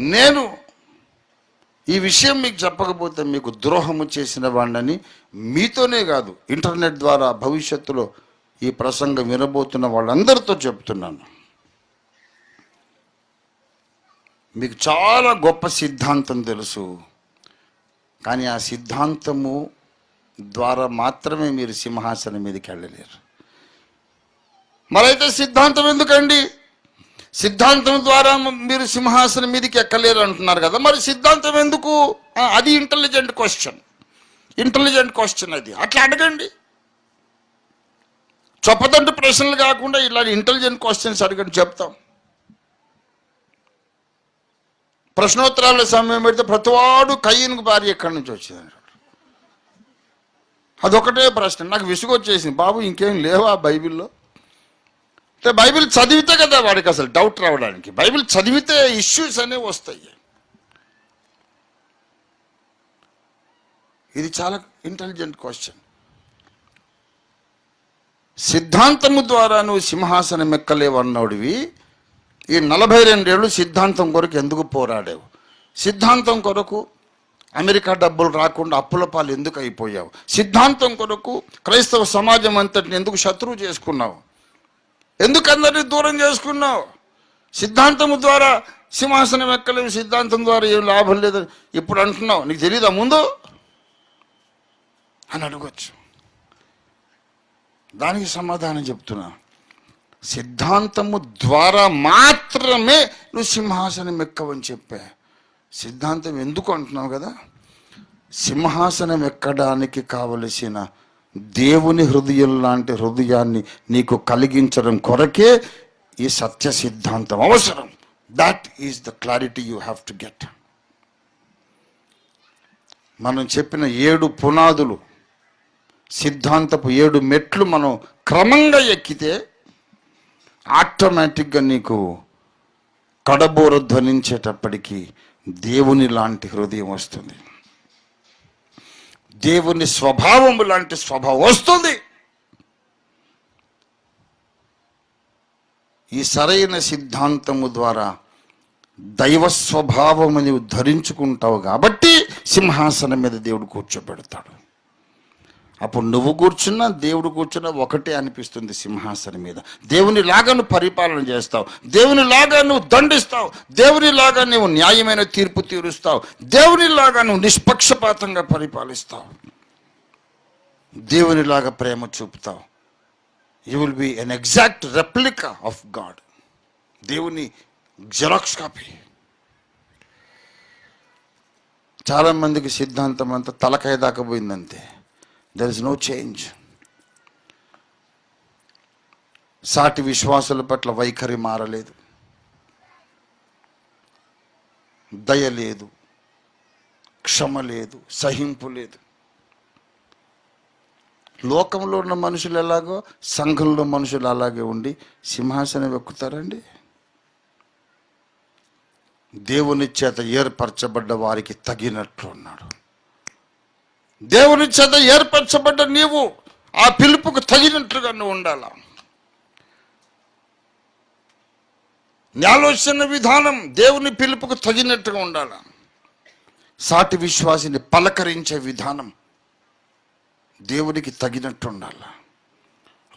నేను ఈ విషయం మీకు చెప్పకపోతే మీకు ద్రోహము చేసిన వాడిని మీతోనే కాదు ఇంటర్నెట్ ద్వారా భవిష్యత్తులో ఈ ప్రసంగం వినబోతున్న వాళ్ళందరితో చెప్తున్నాను. మీకు చాలా గొప్ప సిద్ధాంతం తెలుసు కానీ ఆ సిద్ధాంతము ద్వారా మాత్రమే మీరు సింహాసనం మీదకి వెళ్ళలేరు. మరైతే సిద్ధాంతం ఎందుకండి? సిద్ధాంతం ద్వారా మీరు సింహాసనం మీదకి ఎక్కలేరు అంటున్నారు కదా. మరి సిద్ధాంతం ఎందుకు? అది ఇంటెలిజెంట్ క్వశ్చన్ ఇంటెలిజెంట్ క్వశ్చన్ అది. అట్లా అడగండి. చొప్పదంటు ప్రశ్నలు కాకుండా ఇలా ఇంటెలిజెంట్ క్వశ్చన్స్ అడగండి చెప్తాం. ప్రశ్నోత్తరాల సమయం పెడితే ప్రతివాడు కయ్యను భార్య ఎక్కడి నుంచి వచ్చింది అదొకటే ప్రశ్న. నాకు విసుగు వచ్చేసింది బాబు ఇంకేం లేవా బైబిల్లో? బైబిల్ చదివితే కదా వాడికి అసలు డౌట్ రావడానికి. బైబిల్ చదివితే ఇష్యూస్ అనేవి వస్తాయి. ఇది చాలా ఇంటెలిజెంట్ క్వశ్చన్ సిద్ధాంతము ద్వారా నువ్వు సింహాసనం ఎక్కలేవన్నోడివి ఈ నలభై రెండేళ్ళు సిద్ధాంతం కొరకు ఎందుకు పోరాడావు? సిద్ధాంతం కొరకు అమెరికా డబ్బులు రాకుండా అప్పుల పాలు ఎందుకు అయిపోయావు? సిద్ధాంతం కొరకు క్రైస్తవ సమాజం అంతటిని ఎందుకు శత్రువు చేసుకున్నావు? ఎందుకు అందరినీ దూరం చేసుకున్నావు? సిద్ధాంతము ద్వారా సింహాసనం ఎక్కలేవు సిద్ధాంతం ద్వారా ఏం లాభం లేదు. ఇప్పుడు అంటున్నావు నీకు తెలియదా ముందు? అని అడగచ్చు. దానికి సమాధానం చెప్తున్నా. సిద్ధాంతము ద్వారా మాత్రమే నువ్వు సింహాసనం ఎక్కవని చెప్పా. సిద్ధాంతం ఎందుకు అంటున్నావు కదా? సింహాసనం ఎక్కడానికి కావలసిన దేవుని హృదయం లాంటి హృదయాన్ని నీకు కలిగించడం కొరకే ఈ సత్య సిద్ధాంతం అవసరం. That is the clarity you have to get మనం చెప్పిన ఏడు పునాదులు సిద్ధాంతపు ఏడు మెట్లు మనం క్రమంగా ఎక్కితే ఆటోమేటిక్గా నీకు కడబోర ధ్వనించేటప్పటికీ దేవుని లాంటి హృదయం వస్తుంది. దేవుని స్వభావము లాంటి స్వభావం వస్తుంది. ఈ సరైన సిద్ధాంతము ద్వారా దైవ స్వభావము అని ధరించుకుంటావు కాబట్టి సింహాసనం మీద దేవుడు కూర్చోబెడతాడు. అప్పుడు నువ్వు కూర్చున్నా దేవుడు కూర్చున్నా ఒకటే అనిపిస్తుంది సింహాసనం మీద. దేవుని లాగా నువ్వు పరిపాలన చేస్తావు. దేవుని లాగా నువ్వు దండిస్తావు. దేవుని లాగా నువ్వు న్యాయమైన తీర్పు తీరుస్తావు. దేవుని లాగా నువ్వు నిష్పక్షపాతంగా పరిపాలిస్తావు. దేవునిలాగా ప్రేమ చూపుతావు. You will be an exact replica of God దేవుని జెరాక్స్ కాపీ చాలా మందికి సిద్ధాంతం అంతా తలకాయ దాకా పోయిందంతే. దెర్ ఇస్ నో చేంజ్ సాటి విశ్వాసుల పట్ల వైఖరి మారలేదు. దయ లేదు. క్షమ లేదు. సహింపు లేదు. లోకంలో ఉన్న మనుషులు ఎలాగో సంఘంలో మనుషులు అలాగే ఉండి సింహాసనం ఎక్కుతారండి. దేవుని చేత ఏర్పరచబడ్డ వారికి తగినట్లు ఉన్నాడు. దేవుని చేత ఏర్పరచబడ్డ నీవు ఆ పిలుపుకు తగినట్లుగా నువ్వు ఉండాల? నీ ఆలోచన విధానం దేవుని పిలుపుకు తగినట్టుగా ఉండాల? సాటి విశ్వాసిని పలకరించే విధానం దేవునికి తగినట్టు ఉండాల?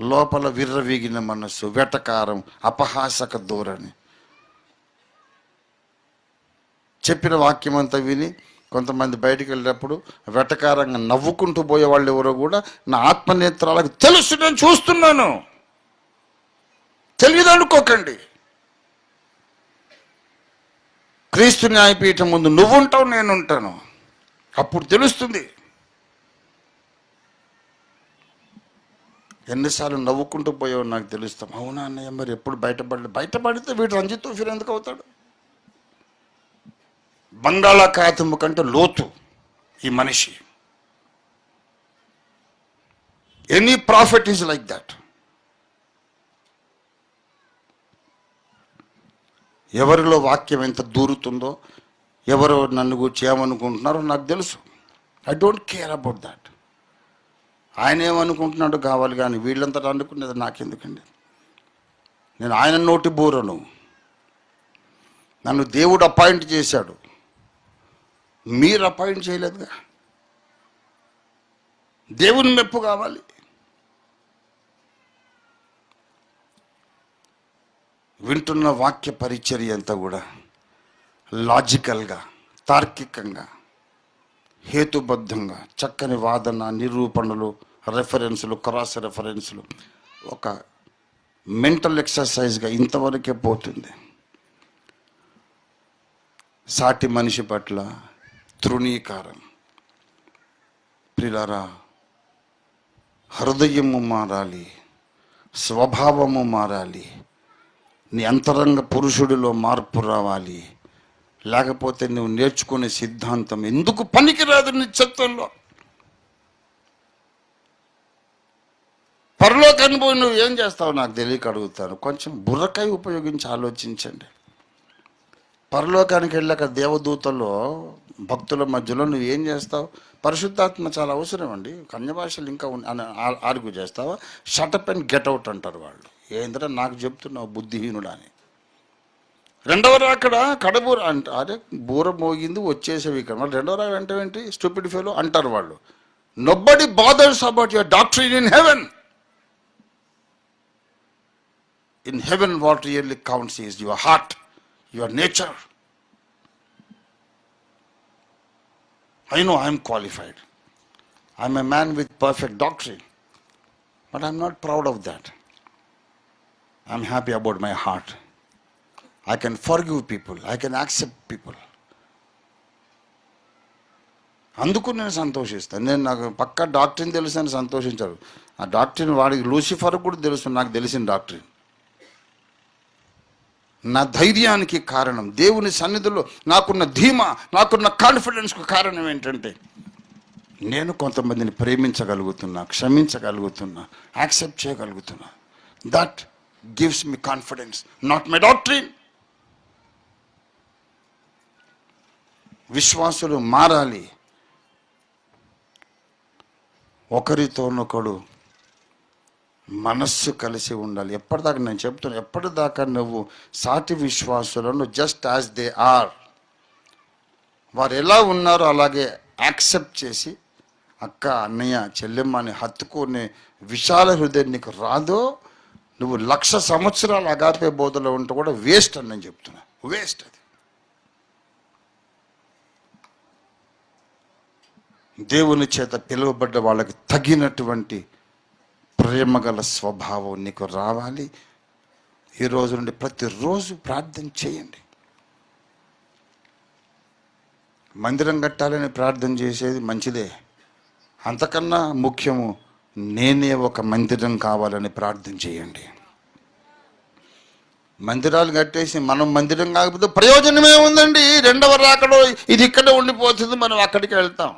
లోపల విర్రవీగిన మనస్సు వెటకారం అపహాసక ధోరణి. చెప్పిన వాక్యం అంతా విని కొంతమంది బయటికి వెళ్ళినప్పుడు వెటకారంగా నవ్వుకుంటూ పోయే వాళ్ళు ఎవరో కూడా నా ఆత్మనేత్రాలకు తెలుసు నేను చూస్తున్నాను. తెలియదు అనుకోకండి. క్రీస్తు న్యాయపీఠం ముందు నువ్వు ఉంటావు నేను ఉంటాను అప్పుడు తెలుస్తుంది. ఎన్నిసార్లు నవ్వుకుంటూ పోయావు నాకు తెలుస్తాం. అవునా అన్నయ్య మరి ఎప్పుడు బయటపడలేదు బయటపడితే వీడు రంజిత్ ఫిర్ ఎందుకు అవుతాడు? బంగాళాఖాతము కంటే లోతు ఈ మనిషి. Any profit is like that ఎవరిలో వాక్యం ఎంత దూరుతుందో ఎవరు నన్ను గురించి ఏమనుకుంటున్నారో నాకు తెలుసు. I don't care about that ఆయన ఏమనుకుంటున్నాడు కావాలి కానీ వీళ్ళంతా అనుకునేది నాకెందుకండి? నేను ఆయన నోటి బూరను. నన్ను దేవుడు అపాయింట్ చేశాడు. మీరు అపాయింట్ చేయలేదుగా దేవుని మెప్పు కావాలి. వింటున్న వాక్య పరిచర్య అంతా కూడా లాజికల్గా తార్కికంగా హేతుబద్ధంగా చక్కని వాదన నిరూపణలు రెఫరెన్సులు క్రాస్ రెఫరెన్సులు ఒక మెంటల్ ఎక్సర్సైజ్గా ఇంతవరకే పోతుంది. సాటి మనిషి పట్ల తృణీకారం. ప్రిలారా హృదయము మారాలి స్వభావము మారాలి నీ అంతరంగ పురుషుడిలో మార్పు రావాలి లేకపోతే నువ్వు నేర్చుకునే సిద్ధాంతం ఎందుకు పనికిరాదు నిశ్చత్వంలో చిత్తంలో పరలోకాన్ని పోయి నువ్వు ఏం చేస్తావు నాకు తెలియక అడుగుతాను. కొంచెం బుర్రకాయ ఉపయోగించి ఆలోచించండి. పరలోకానికి వెళ్ళాక దేవదూతలో భక్తుల మధ్యలో నువ్వు ఏం చేస్తావు? పరిశుద్ధాత్మ చాలా అవసరం అండి. కన్య భాషలు ఇంకా ఆర్గ్యూ చేస్తావా? షటప్ అండ్ గెట్ అవుట్ అంటారు వాళ్ళు. ఏంటంటే నాకు చెప్తున్నావు బుద్ధిహీనుడు అని రెండవ రాకడ కడబూర అంట అరే బూర మోగింది వచ్చేసేవి ఇక్కడ. మళ్ళీ రెండవ రాకడ అంటే ఏంటి? స్టూపిడ్ ఫెలో అంటారు వాళ్ళు. Nobody bothers about your doctor in heaven in heaven what really counts is your heart your nature I know I'm qualified I'm a man with perfect doctrine but I'm not proud of that I'm happy about my heart I can forgive people I can accept people అందుకు నేను సంతోషిస్తాను నేను నాకు పక్క డాక్టర్ని తెలుసు అని సంతోషించారు. ఆ డాక్టర్ని వాడికి లూసిఫర్ కూడా తెలుసు నాకు తెలిసిన డాక్టర్ని నా ధైర్యానికి కారణం. దేవుని సన్నిధిలో నాకున్న ధీమా నాకున్న కాన్ఫిడెన్స్కు కారణం ఏంటంటే నేను కొంతమందిని ప్రేమించగలుగుతున్నా క్షమించగలుగుతున్నా accept చేయగలుగుతున్నా. That gives me confidence not my doctrine విశ్వాసులు మారాలి. ఒకరితోనొకడు మనస్సు కలిసి ఉండాలి. ఎప్పటిదాకా నేను చెప్తున్నా ఎప్పటిదాకా నువ్వు సాటి విశ్వాసులను జస్ట్ యాజ్ దే ఆర్ వారు ఎలా ఉన్నారో అలాగే యాక్సెప్ట్ చేసి అక్క అన్నయ్య చెల్లెమ్మ అని హత్తుకునే విశాల హృదయం నీకు రాదో నువ్వు లక్ష సంవత్సరాలు అగాపే బోధలో ఉంటే కూడా వేస్ట్ అని నేను చెప్తున్నా. వేస్ట్ అది. దేవుని చేత పిలువబడ్డ వాళ్ళకి తగినటువంటి ప్రేమ గల స్వభావం నీకు రావాలి. ఈ రోజు నుండి ప్రతిరోజు ప్రార్థన చేయండి. మందిరం కట్టాలని ప్రార్థన చేసేది మంచిదే. అంతకన్నా ముఖ్యము నేనే ఒక మందిరం కావాలని ప్రార్థన చేయండి. మందిరాలు కట్టేసి మనం మందిరం కాకపోతే ప్రయోజనమే ఉందండి. రెండవ రాకడో ఇది ఇక్కడే ఉండిపోతుంది మనం అక్కడికి వెళ్తాం.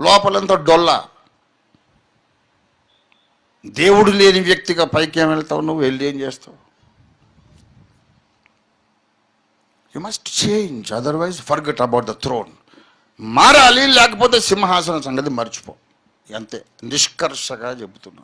లోపలంతా డొల్ల. దేవుడు లేని వ్యక్తిగా పైకి ఏం వెళ్తావు నువ్వు? వెళ్ళి ఏం చేస్తావు? You must change otherwise forget about the throne మారాలి లేకపోతే సింహాసనం సంగతి మర్చిపో. అంతే నిష్కర్షగా చెబుతున్నా.